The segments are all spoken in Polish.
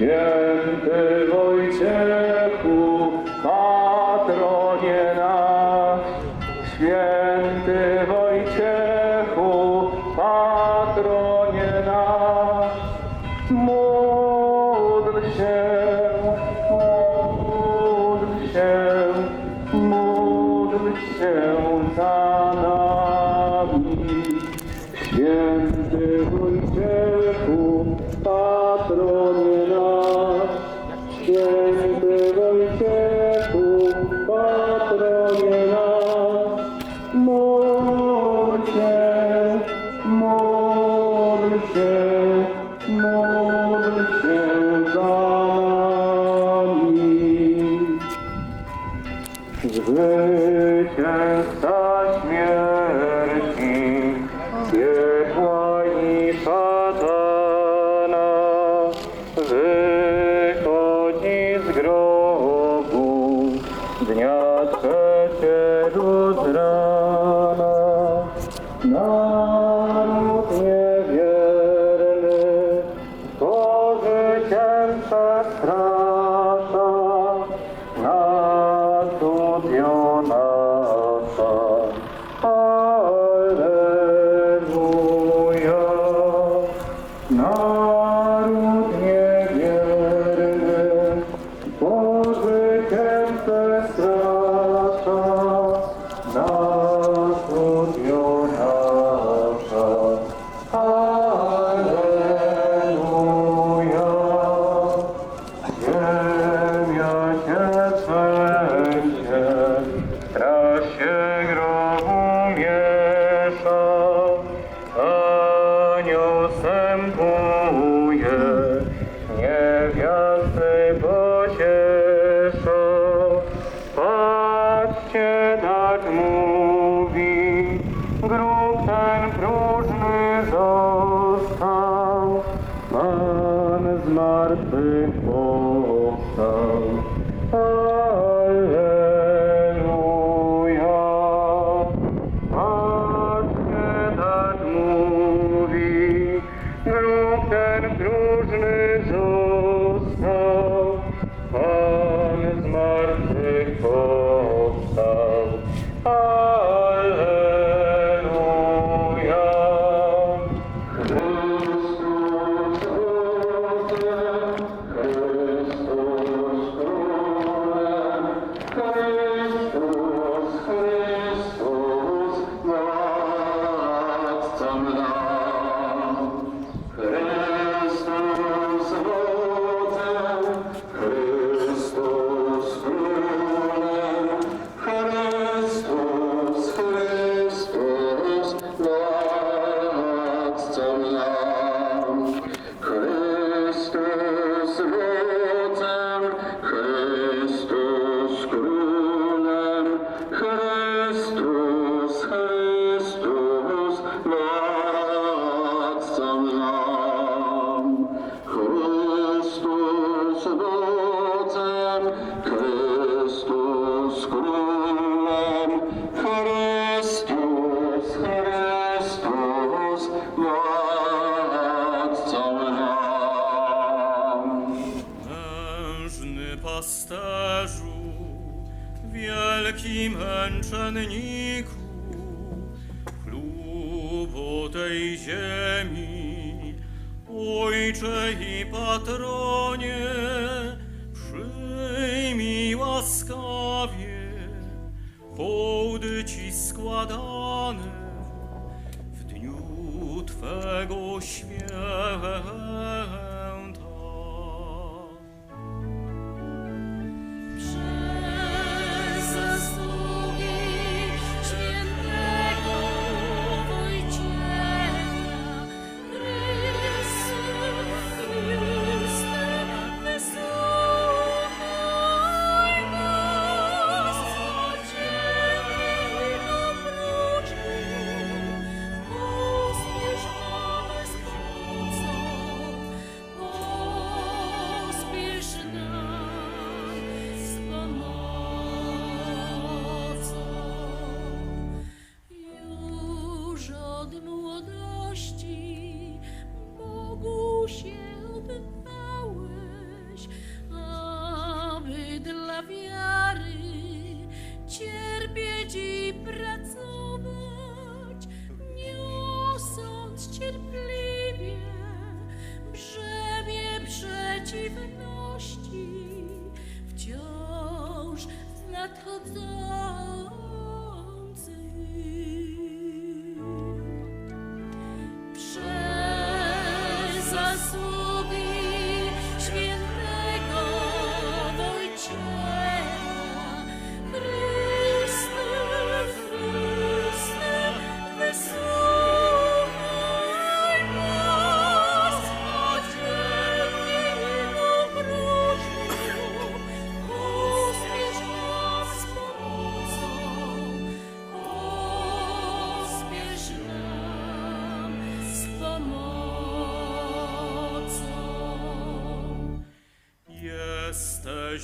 Święty Wojciech. No. grzesza, anioł sępuje, niewiasty pociesza. Patrzcie, tak mówi, grób ten próżny zor. Muhammed wielki męczenniku, chlubu tej ziemi, Ojcze i patronie, przyjmij łaskawie hołdy Ci składane w dniu Twego śmiechu.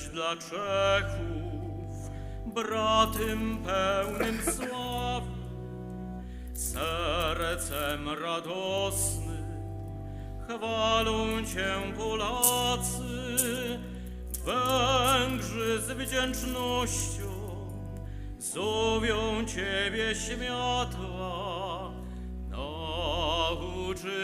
Dla Czechów, bratem pełnym sławy, sercem radosnym chwalą Cię Polacy, Węgrzy z wdzięcznością zowią Ciebie światła, nauczyciele.